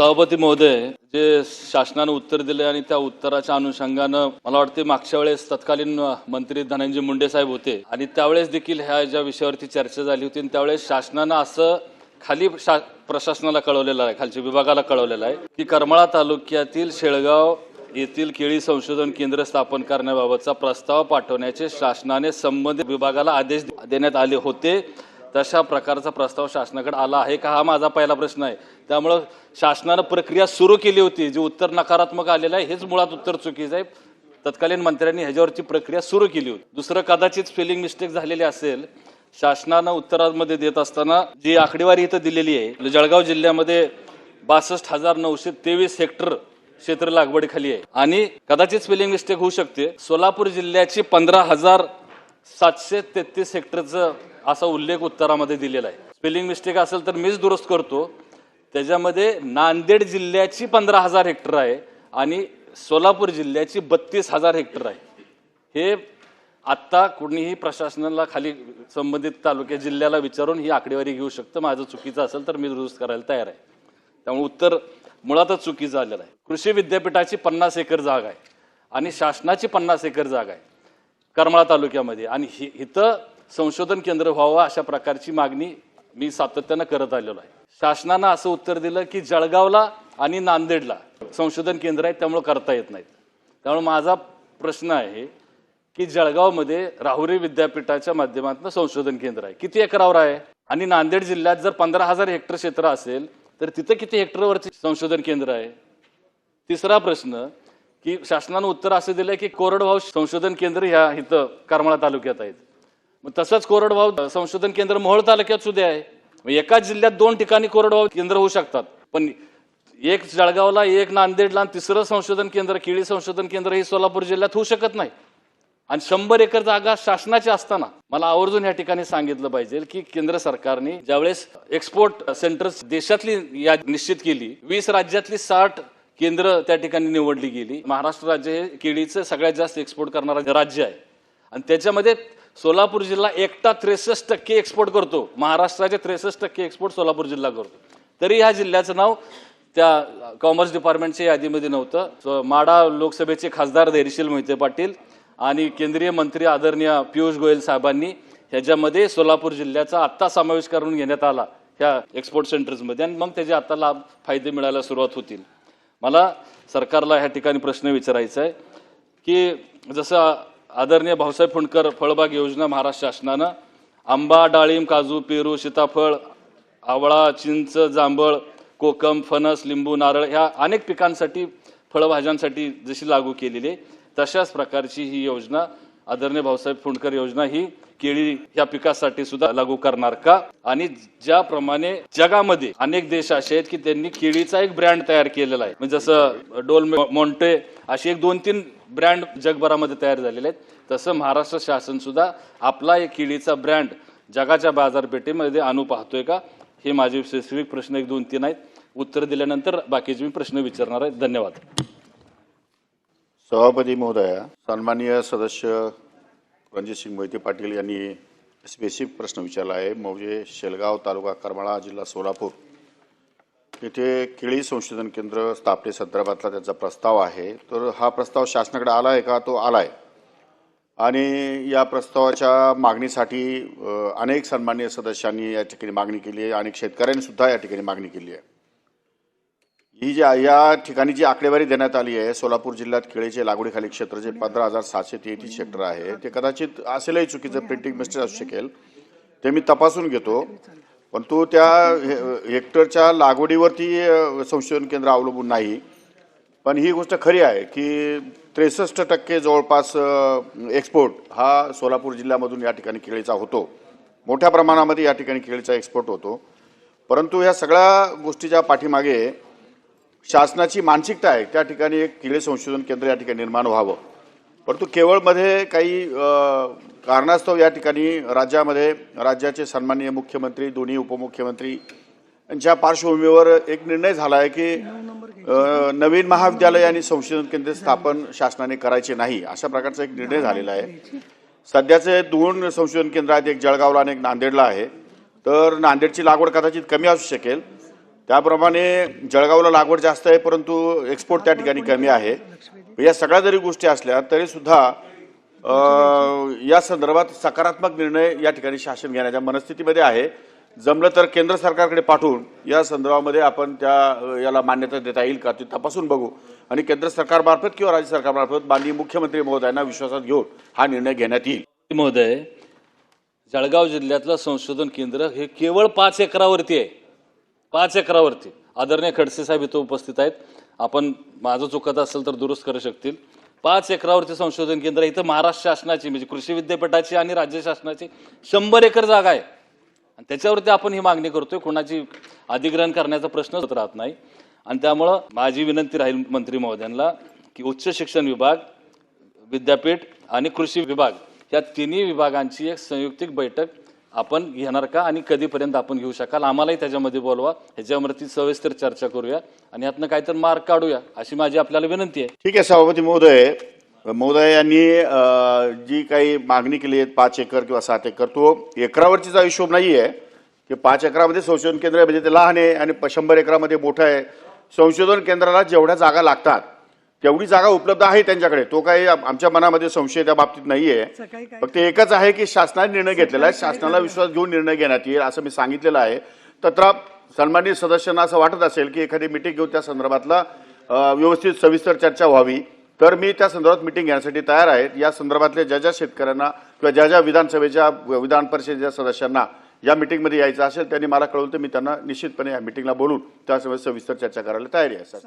सभापती महोदय जे शासनानं उत्तर दिले आणि त्या उत्तराच्या अनुषंगानं मला वाटते मागच्या वेळेस तत्कालीन मंत्री धनंजय मुंडे साहेब होते. आणि त्यावेळेस देखील ह्या ज्या विषयावरती चर्चा झाली होती आणि त्यावेळेस शासनानं असं खाली शा प्रशासनाला कळवलेलं आहे खालच्या विभागाला कळवलेलं आहे की करमाळा तालुक्यातील शेळगाव येथील केळी संशोधन केंद्र स्थापन करण्याबाबतचा प्रस्ताव पाठवण्याचे शासनाने संबंधित विभागाला आदेश देण्यात आले होते. तशा प्रकारचा प्रस्ताव शासनाकडे आला आहे का हा माझा पहिला प्रश्न आहे. त्यामुळं शासनानं प्रक्रिया सुरू केली होती. जे उत्तर नकारात्मक आलेलं आहे हेच मुळात उत्तर चुकीचं आहे. तत्कालीन मंत्र्यांनी ह्याच्यावरची प्रक्रिया सुरू केली होती. दुसरं कदाचित स्पेलिंग मिस्टेक झालेली असेल शासनानं उत्तरामध्ये देत असताना जी आकडेवारी इथं दिलेली आहे म्हणजे जळगाव जिल्ह्यामध्ये बासष्ट हजार नऊशे तेवीस हेक्टर क्षेत्र लागवडीखाली आहे. आणि कदाचित स्पेलिंग मिस्टेक होऊ शकते. सोलापूर जिल्ह्याची पंधरा हजार सातशे तेहतीस हेक्टरचं असा उल्लेख उत्तरामध्ये दिलेला आहे. स्पेलिंग मिस्टेक असेल तर मीच दुरुस्त करतो. त्याच्यामध्ये नांदेड जिल्ह्याची पंधरा हजार हेक्टर आहे आणि सोलापूर जिल्ह्याची बत्तीस हजार हेक्टर आहे. हे आत्ता कुणीही प्रशासनाला खाली संबंधित तालुक्या जिल्ह्याला विचारून ही आकडेवारी घेऊ शकतं. माझं चुकीचं असेल तर मी दुरुस्त करायला तयार आहे. त्यामुळे उत्तर मुळातच चुकीचं आलेलं आहे. कृषी विद्यापीठाची पन्नास एकर जागा आहे आणि शासनाची पन्नास एकर जागा आहे करमाळा तालुक्यामध्ये. आणि हि इथं संशोधन केंद्र व्हावं अशा प्रकारची मागणी मी सातत्यानं करत आलेलो आहे. शासनानं असं उत्तर दिलं की जळगावला आणि नांदेडला संशोधन केंद्र आहे त्यामुळे करता येत नाहीत. त्यामुळे माझा प्रश्न आहे की जळगावमध्ये राहुरी विद्यापीठाच्या माध्यमातून संशोधन केंद्र आहे. किती एकरावर आहे? आणि नांदेड जिल्ह्यात जर पंधरा हजार हेक्टर क्षेत्र असेल तर तिथं किती हेक्टरवरती संशोधन केंद्र आहे? तिसरा प्रश्न की शासनानं उत्तर असं दिलंय की कोरडवाहू संशोधन केंद्र ह्या इथं करमाळा तालुक्यात आहेत. मग तसंच कोरडवाहू संशोधन केंद्र मोहोळ तालुक्यात सुद्धा आहे. मग एकाच जिल्ह्यात दोन ठिकाणी कोरडवाहू केंद्र होऊ शकतात. पण एक जळगावला एक नांदेडला आणि तिसरं संशोधन केंद्र केळी संशोधन केंद्र हे सोलापूर जिल्ह्यात होऊ शकत नाही. आणि शंभर एकर जागा शासनाची असताना मला आवर्जून या ठिकाणी सांगितलं पाहिजे की केंद्र सरकारने ज्यावेळेस एक्सपोर्ट सेंटर्स देशातली या निश्चित केली वीस राज्यातली साठ केंद्र त्या ठिकाणी निवडली गेली. महाराष्ट्र राज्य हे केळीचं सगळ्यात जास्त एक्सपोर्ट करणारं राज्य आहे. आणि त्याच्यामध्ये सोलापूर जिल्हा एकटा त्रेसष्ट टक्के एक्सपोर्ट करतो. महाराष्ट्राचे त्रेसष्ट टक्के एक्सपोर्ट सोलापूर जिल्हा करतो. तरी ह्या जिल्ह्याचं नाव त्या कॉमर्स डिपार्टमेंटच्या यादीमध्ये नव्हतं. सो माडा लोकसभेचे खासदार धैर्यशील मोहिते पाटील आणि केंद्रीय मंत्री आदरणीय पियुष गोयल साहेबांनी ह्याच्यामध्ये सोलापूर जिल्ह्याचा आत्ता समावेश करून घेण्यात आला ह्या एक्सपोर्ट सेंटर्समध्ये आणि मग त्याचे आता लाभ फायदे मिळायला सुरुवात होतील. मला सरकारला ह्या ठिकाणी प्रश्न विचारायचा आहे की जसं आदरणीय भाऊसाहेब फुंडकर फळबाग योजना महाराष्ट्र शासनानं आंबा डाळिंब काजू पेरू सीताफळ आवळा चिंच जांभळ कोकम फणस लिंबू नारळ ह्या अनेक पिकांसाठी फळभाज्यांसाठी जशी लागू केलेली आहे तशाच प्रकारची ही योजना आदरणीय भाऊसाहेब फुंडकर योजना ही केळी या पिकासाठी सुद्धा लागू करणार का? आणि ज्याप्रमाणे जगामध्ये अनेक देश असे आहेत की त्यांनी केळीचा एक ब्रँड तयार केलेला आहे. म्हणजे जसं डोल मोंटे अशी एक दोन तीन ब्रँड जगभरामध्ये तयार झालेले आहेत. तसं महाराष्ट्र शासन सुद्धा आपला एक केळीचा ब्रँड जगाच्या बाजारपेठेमध्ये आणू पाहतोय का? हे माझे स्पेसिफिक प्रश्न एक दोन तीन आहेत. उत्तर दिल्यानंतर बाकीचे मी प्रश्न विचारणार आहे. धन्यवाद. सभापती महोदया सन्माननीय सदस्य रणजितसिंग मोहिते पाटील यांनी स्पेसिफिक प्रश्न विचारला आहे. म्हणजे शेलगाव तालुका करमाळा जिल्हा सोलापूर. येथे केळी संशोधन केंद्र स्थापनेसंदर्भातला त्यांचा प्रस्ताव आहे. तर हा प्रस्ताव शासनाकडे आला आहे का? तो आला आहे आणि या प्रस्तावाच्या मागणीसाठी अनेक सन्माननीय सदस्यांनी या ठिकाणी मागणी केली आहे अनेक शेतकऱ्यांनीसुद्धा या ठिकाणी मागणी केली आहे. ही जी या ठिकाणी जी आकडेवारी देण्यात आली आहे सोलापूर जिल्ह्यात केळीचे लागवडीखाली क्षेत्र जे पंधरा हजार सातशे तेहतीस हेक्टर आहे ते कदाचित असेलही चुकीचं प्रिंटिंग मिस्टेक असू शकेल. ते मी तपासून घेतो. पण तो त्या हे- हेक्टरच्या लागवडीवरती संशोधन केंद्र अवलंबून नाही. पण ही गोष्ट खरी आहे की त्रेसष्ट टक्के जवळपास एक्सपोर्ट हा सोलापूर जिल्ह्यामधून या ठिकाणी केळीचा होतो. मोठ्या प्रमाणामध्ये या ठिकाणी केळीचा एक्सपोर्ट होतो. परंतु ह्या सगळ्या गोष्टीच्या पाठीमागे शासनाची मानसिकता आहे त्या ठिकाणी एक किल्ले संशोधन केंद्र या ठिकाणी निर्माण व्हावं. परंतु केवळमध्ये काही कारणास्तव या ठिकाणी राज्यामध्ये राज्याचे सन्माननीय मुख्यमंत्री दोन्ही उपमुख्यमंत्री यांच्या पार्श्वभूमीवर एक निर्णय झाला आहे की नवीन महाविद्यालय आणि संशोधन केंद्र स्थापन शासनाने करायचे नाही अशा प्रकारचा एक निर्णय झालेला आहे. सध्याचे दोन संशोधन केंद्र आहेत एक जळगावला आणि एक नांदेडला आहे. तर नांदेडची लागवड कदाचित कमी असू शकेल त्याप्रमाणे जळगावला लागवड जास्त आहे परंतु एक्सपोर्ट त्या ठिकाणी कमी आहे. या सगळ्या जरी गोष्टी असल्या तरी सुद्धा अ, या संदर्भात सकारात्मक निर्णय या ठिकाणी शासन घेण्याच्या मनस्थितीमध्ये आहे. जमलं तर केंद्र सरकारकडे पाठवून या संदर्भामध्ये आपण त्या याला मान्यता देता येईल का ते तपासून बघू. आणि केंद्र सरकारमार्फत किंवा राज्य सरकारमार्फत माननीय मुख्यमंत्री महोदयांना विश्वासात घेऊन हा निर्णय घेण्यात येईल. महोदय जळगाव जिल्ह्यातलं संशोधन केंद्र हे केवळ पाच एकरावरती आहे. पाच एकरावरती. आदरणीय खडसे साहेब इथं उपस्थित आहेत. आपण माझं चुकत असेल तर दुरुस्त करू शकतील. पाच एकरावरती संशोधन केंद्र इथं महाराष्ट्र शासनाची म्हणजे कृषी विद्यापीठाची आणि राज्य शासनाची शंभर एकर जागा आहे. आणि त्याच्यावरती आपण ही मागणी करतोय. कोणाची अधिग्रहण करण्याचा प्रश्नच राहत नाही. आणि त्यामुळं माझी विनंती राहील मंत्री महोदयांना की उच्च शिक्षण विभाग विद्यापीठ आणि कृषी विभाग या तिन्ही विभागांची एक संयुक्तिक बैठक आपण घेणार का आणि कधीपर्यंत आपण घेऊ शकाल? आम्हालाही त्याच्यामध्ये बोलवा. ह्याच्यावरती सविस्तर चर्चा करूया आणि यातनं काहीतरी मार्ग काढूया अशी माझी आपल्याला विनंती आहे. ठीक आहे सभापती महोदय. महोदय यांनी जी काही मागणी केली आहे पाच एकर किंवा सात एकर तो एकरावरतीचा हिशोब नाही आहे की पाच एकरामध्ये संशोधन केंद्र आहे म्हणजे ते लहान आहे आणि शंभर एकरामध्ये मोठं आहे. संशोधन केंद्राला जेवढ्या जागा लागतात तेवढी जागा उपलब्ध आहे त्यांच्याकडे. तो काही आम- आमच्या मनामध्ये संशय त्या बाबतीत नाही आहे फक्त एकच आहे की शासनाने निर्णय घेतलेला आहे. शासनाला विश्वास घेऊन निर्णय घेण्यात येईल असं मी सांगितलेलं आहे. तत्र सन्मानित सदस्यांना असं वाटत असेल की एखादी मिटिंग घेऊन त्या संदर्भातला व्यवस्थित सविस्तर चर्चा व्हावी. तर मी त्या संदर्भात मिटिंग घेण्यासाठी तयार आहे. या संदर्भातल्या ज्या ज्या शेतकऱ्यांना किंवा ज्या ज्या विधानसभेच्या विधान परिषदेच्या सदस्यांना या मिटिंगमध्ये यायचं असेल त्यांनी मला कळवलं तर मी त्यांना निश्चितपणे या मिटिंगला बोलून त्या सविस्तर चर्चा करायला तयारी आहे सर